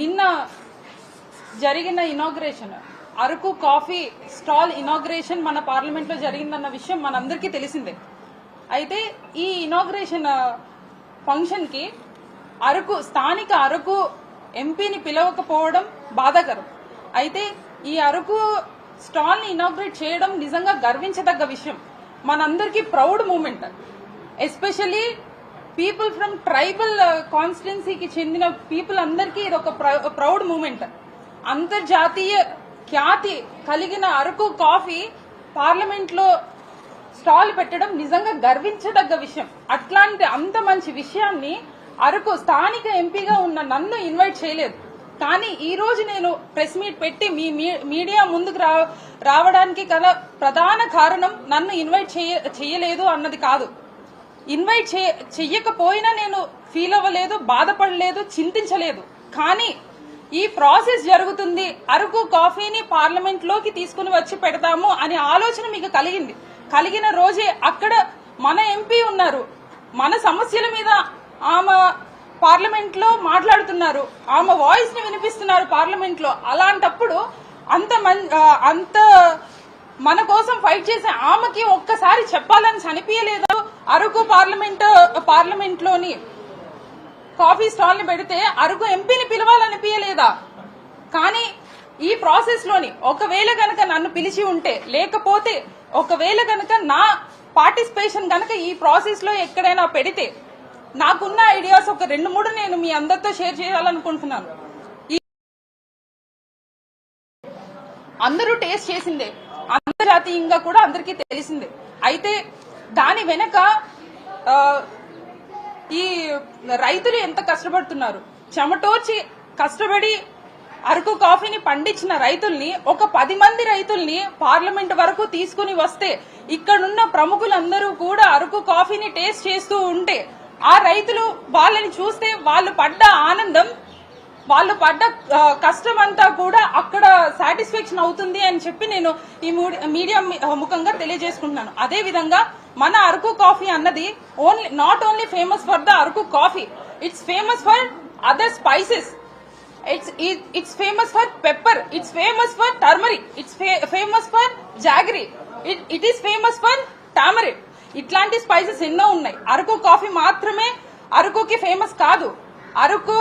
నిన్న జరిగిన inauguration Araku coffee stall inauguration మన పార్లమెంట్లో జరిగిందన్న విషయం మనందరికీ తెలిసిందే. అయితే ఈ ఇనాగ్రేషన్ ఫంక్షన్కి అరకు స్థానిక అరకు ఎంపీని పిలవకపోవడం బాధాకరం. అయితే ఈ అరకు స్టాల్ని ఇనాగ్రేట్ చేయడం నిజంగా గర్వించదగ్గ విషయం. మనందరికీ proud moment especially people from tribal కాన్స్టిట్యున్సీకి చెందిన పీపుల్ అందరికీ ఇది ఒక ప్రౌడ్ మూమెంట్ అంతర్జాతీయ ఖ్యాతి కలిగిన అరకు కాఫీ పార్లమెంట్లో స్టాల్ పెట్టడం నిజంగా గర్వించదగ్గ విషయం. అట్లాంటి అంత మంచి విషయాన్ని అరకు స్థానిక ఎంపీగా ఉన్న నన్ను ఇన్వైట్ చేయలేదు. కానీ ఈ రోజు నేను ప్రెస్ మీట్ పెట్టి మీ మీ- మీడియా ముందుకు రా రావడానికి కల ప్రధాన కారణం నన్ను ఇన్వైట్ చేయ చేయలేదు అన్నది కాదు. ఇన్వైట్ చేయ- చెయ్యకపోయినా నేను ఫీల్ అవ్వలేదు బాధపడలేదు చింతించలేదు. కానీ ఈ ప్రాసెస్ జరుగుతుంది అరకు కాఫీని పార్లమెంట్లోకి తీసుకుని వచ్చి పెడతాము అనే ఆలోచన మీకు కలిగింది. కలిగిన రోజే అక్కడ మన ఎంపీ ఉన్నారు. మన సమస్యల మీద ఆమె పార్లమెంట్లో మాట్లాడుతున్నారు. ఆమె వాయిస్ని వినిపిస్తున్నారు పార్లమెంట్లో అలాంటప్పుడు అంత మన్ అంత మన కోసం ఫైట్ చేసే ఆమెకి ఒక్కసారి చెప్పాలని చనిపించలేదు అరకు పార్లమెంట్ పార్లమెంట్లోని కాఫీ స్టాల్ని పెడితే అరకు ఎంపీని పిలవాలనిపించలేదా కానీ ఈ ప్రాసెస్లోని ఒకవేళ గనక నన్ను పిలిచి ఉంటే లేకపోతే ఒకవేళ గనక నా పార్టిసిపేషన్ గనక ఈ ప్రాసెస్లో ఎక్కడైనా పెడితే నాకున్న ఐడియాస్ ఒక రెండు మూడు నేను మీ అందరితో షేర్ చేయాలనుకుంటున్నాను. అందరూ టేస్ట్ చేసిందే. అంతర్జాతీయంగా కూడా అందరికీ తెలిసిందే. అయితే దాని వెనక ఈ రైతులు ఎంత కష్టపడుతున్నారు? చెమటోర్చి కష్టపడి అరకు కాఫీని పండించిన రైతుల్ని ఒక పది మంది రైతుల్ని పార్లమెంట్ వరకు తీసుకుని వస్తే ఇక్కడున్న ప్రముఖులందరూ కూడా అరకు కాఫీని టేస్ట్ చేస్తూ ఉంటే ఆ రైతులు వాళ్ళని చూస్తే వాళ్ళు పడ్డ ఆనందం వాళ్ళు పడ్డ కష్టం అంతా కూడా అక్కడ సాటిస్ఫాక్షన్ అవుతుంది అని చెప్పి నేను ఈ మీడియా ముఖంగా తెలియజేసుకుంటున్నాను. అదే విధంగా మన అరకు కాఫీ అన్నది only not only famous for the Araku coffee it's famous for other spices it's it's famous for pepper it's famous for turmeric it's famous for jaggery it it is famous for tamarind ఇట్లాంటి spices ఎన్నో ఉన్నాయి. Araku coffee మాత్రమే అరకుకి famous కాదు. Araku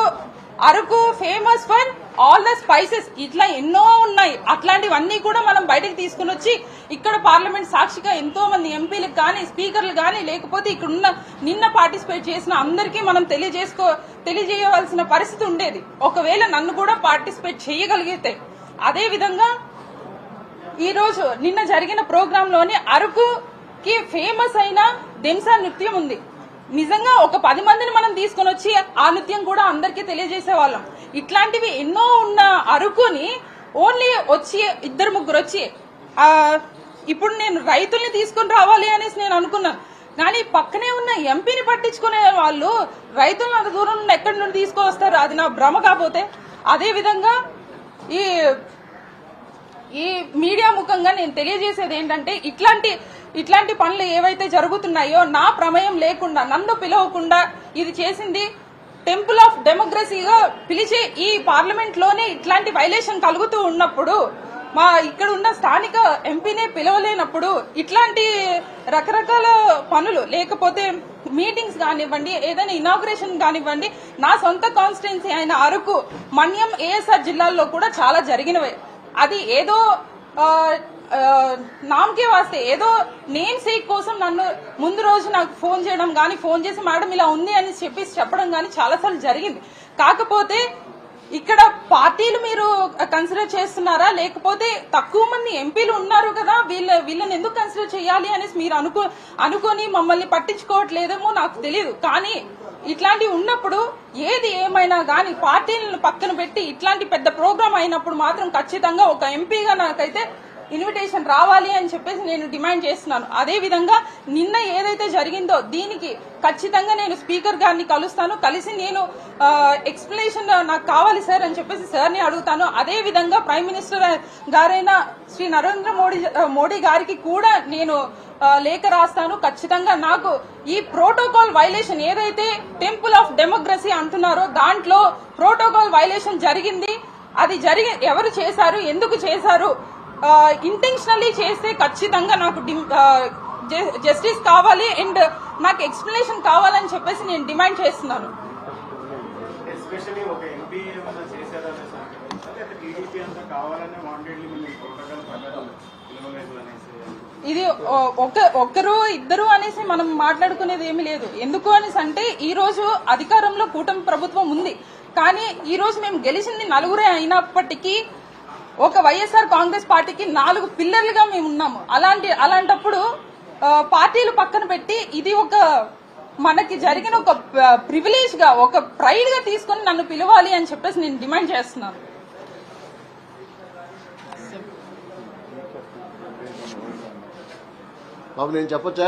Araku famous for all the spices ఇట్లా ఎన్నో ఉన్నాయి. అట్లాంటివన్నీ కూడా మనం బయటకు తీసుకుని వచ్చి ఇక్కడ పార్లమెంట్ సాక్షిగా ఎంతో మంది ఎంపీలకు కానీ స్పీకర్లు కానీ లేకపోతే ఇక్కడ ఉన్న నిన్న పార్టిసిపేట్ చేసిన అందరికీ మనం తెలియజేసుకో తెలియజేయవలసిన పరిస్థితి ఉండేది. ఒకవేళ నన్ను కూడా పార్టిసిపేట్ చేయగలిగితే. అదే విధంగా నిన్న జరిగిన ప్రోగ్రామ్లోని అరకుకి ఫేమస్ అయిన దింసా నృత్యం ఉంది. నిజంగా ఒక పది మందిని మనం తీసుకొని వచ్చి ఆ నృత్యం కూడా అందరికీ తెలియజేసే వాళ్ళం ఇట్లాంటివి ఎన్నో ఉన్న అరుకుని ఓన్లీ వచ్చి ఇద్దరు ముగ్గురు వచ్చి ఇప్పుడు నేను రైతుల్ని తీసుకొని రావాలి అనేసి నేను అనుకున్నాను. కానీ పక్కనే ఉన్న ఎంపీని పట్టించుకునే వాళ్ళు రైతులను అంత దూరం నుండి ఎక్కడి నుండి తీసుకొస్తారు అది నా భ్రమ కాకపోతే. అదేవిధంగా ఈ ఈ మీడియా ముఖంగా నేను తెలియజేసేది ఏంటంటే ఇట్లాంటి ఇట్లాంటి పనులు ఏవైతే జరుగుతున్నాయో నా ప్రమేయం లేకుండా నన్ను పిలవకుండా ఇది చేసింది టెంపుల్ ఆఫ్ డెమోక్రసీగా పిలిచి ఈ పార్లమెంట్లోనే ఇట్లాంటి వైలేషన్ కలుగుతూ ఉన్నప్పుడు మా ఇక్కడ ఉన్న స్థానిక ఎంపీనే పిలవలేనప్పుడు ఇట్లాంటి రకరకాల పనులు లేకపోతే మీటింగ్స్ కానివ్వండి ఏదైనా ఇనాగ్రేషన్ కానివ్వండి నా సొంత కాన్స్టిట్యున్సీ అయిన అరకు మన్యం ఏఎస్ఆర్ జిల్లాల్లో కూడా చాలా జరిగినవే. అది ఏదో నామకే వాస్తే. ఏదో నేమ్ సేక్ కోసం నన్ను ముందు రోజు నాకు ఫోన్ చేయడం కానీ ఫోన్ చేసి మేడం ఇలా ఉంది అని చెప్పేసి చెప్పడం కానీ చాలాసార్లు జరిగింది. కాకపోతే ఇక్కడ పార్టీలు మీరు కన్సిడర్ చేస్తున్నారా? లేకపోతే తక్కువ మంది ఎంపీలు ఉన్నారు కదా వీళ్ళ వీళ్ళని ఎందుకు కన్సిడర్ చేయాలి అనేసి మీరు అనుకో అనుకొని మమ్మల్ని పట్టించుకోవట్లేదేమో నాకు తెలియదు కానీ ఇట్లాంటివి ఉన్నప్పుడు ఏది ఏమైనా కానీ పార్టీలను పక్కన పెట్టి ఇట్లాంటి పెద్ద ప్రోగ్రామ్ అయినప్పుడు మాత్రం ఖచ్చితంగా ఒక ఎంపీగా నాకైతే ఇన్విటేషన్ రావాలి అని చెప్పేసి నేను డిమాండ్ చేస్తున్నాను. అదే విధంగా నిన్న ఏదైతే జరిగిందో దీనికి ఖచ్చితంగా నేను స్పీకర్ గారిని కలుస్తాను. కలిసి నేను ఎక్స్ప్లెనేషన్ నాకు కావాలి సార్ అని చెప్పేసి సార్ని అడుగుతాను. అదే విధంగా ప్రైమ్ మినిస్టర్ గారైన శ్రీ నరేంద్ర మోడీ మోడీ గారికి కూడా నేను లేఖ రాస్తాను. ఖచ్చితంగా నాకు ఈ ప్రోటోకాల్ వైలేషన్ ఏదైతే టెంపుల్ ఆఫ్ డెమోక్రసీ అంటున్నారో దాంట్లో ప్రోటోకాల్ వైలేషన్ జరిగింది. అది జరిగి ఎవరు చేశారు? ఎందుకు చేశారు? ఇంటెన్షనల్లీ చేస్తే ఖచ్చితంగా నాకు జస్టిస్ కావాలి అండ్ నాకు ఎక్స్ప్లెనేషన్ కావాలని చెప్పేసి నేను డిమాండ్ చేస్తున్నాను. ఇది ఒక ఒక్కరు ఇద్దరు అనేసి మనం మాట్లాడుకునేది ఏమీ లేదు. ఎందుకు అనేసి అంటే ఈ రోజు అధికారంలో కూటమి ప్రభుత్వం ఉంది. కానీ ఈ రోజు మేము గెలిచింది నలుగురే అయినప్పటికీ ఒక వైఎస్ఆర్ కాంగ్రెస్ పార్టీకి నాలుగు పిల్లర్లుగా మేము ఉన్నాము అలాంటి అలాంటప్పుడు పార్టీలు పక్కన పెట్టి ఇది ఒక మనకి జరిగిన ఒక ప్రివిలేజ్గా ఒక ప్రైడ్గా తీసుకొని నన్ను పిలవాలి అని చెప్పేసి నేను డిమాండ్ చేస్తున్నాను బాబు నేను చెప్పొచ్చా?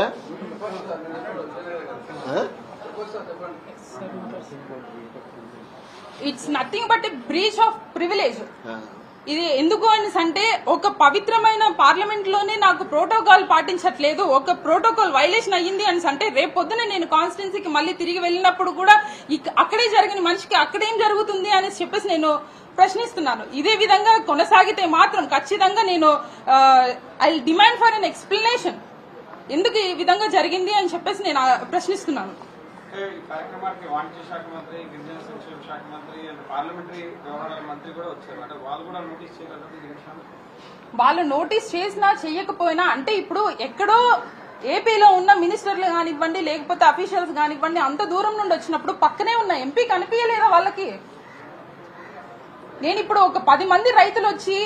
It's nothing but breach of privilege. ఇది ఎందుకు అని అంటే ఒక పవిత్రమైన పార్లమెంట్లోనే నాకు ప్రోటోకాల్ పాటించట్లేదు ఒక ప్రోటోకాల్ వైలేషన్ అయ్యింది అని అంటే రేపు పొద్దున నేను కాన్స్టిట్యున్సీకి మళ్ళీ తిరిగి వెళ్ళినప్పుడు కూడా అక్కడే జరిగిన మనిషికి అక్కడేం జరుగుతుంది అని చెప్పేసి నేను ప్రశ్నిస్తున్నాను. ఇదే విధంగా కొనసాగితే మాత్రం ఖచ్చితంగా నేను I demand for an explanation ఎందుకు ఈ విధంగా జరిగింది అని చెప్పేసి నేను ప్రశ్నిస్తున్నాను. అయితే ఈ కార్యక్రమానికి వాణిజ్య శాఖ మంత్రి గిరిజన సంక్షేమ శాఖ మంత్రి అండ్ పార్లమెంటరీ వ్యవహారాల మంత్రి కూడా వచ్చారు. అంటే వాళ్ళు కూడా నోటీస్ చేయలేదు వాళ్ళు నోటీస్ చేసినా చేయకపోయినా అంటే ఇప్పుడు ఎక్కడో ఏపీలో ఉన్న మినిస్టర్లు కానివ్వండి లేకపోతే అఫీషియల్స్ కానివ్వండి అంత దూరం నుండి వచ్చినప్పుడు పక్కనే ఉన్న ఎంపీ కనిపించలేదా వాళ్ళకి? నేను ఇప్పుడు ఒక పది మంది రైతులు వచ్చి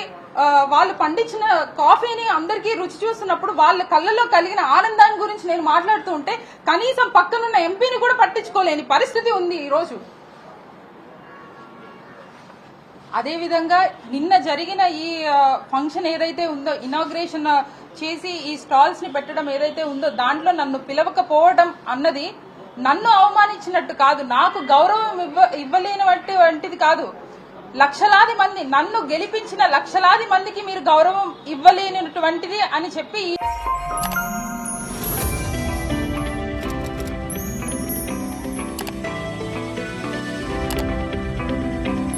వాళ్ళు పండించిన కాఫీని అందరికీ రుచి చూస్తున్నప్పుడు వాళ్ళ కళ్ళలో కలిగిన ఆనందాన్ని గురించి నేను మాట్లాడుతూ ఉంటే కనీసం పక్కనున్న ఎంపీని కూడా పట్టించుకోలేని పరిస్థితి ఉంది ఈరోజు అదేవిధంగా నిన్న జరిగిన ఈ ఫంక్షన్ ఏదైతే ఉందో ఇనాగ్రేషన్ చేసి ఈ స్టాల్స్ని పెట్టడం ఏదైతే ఉందో దాంట్లో నన్ను పిలవకపోవడం అన్నది నన్ను అవమానించినట్టు కాదు నాకు గౌరవం ఇవ్వ ఇవ్వలేనటువంటి వంటిది కాదు. లక్షలాది మంది నన్ను గెలిపించిన లక్షలాది మందికి మీరు గౌరవం ఇవ్వలేనటువంటిది అని చెప్పి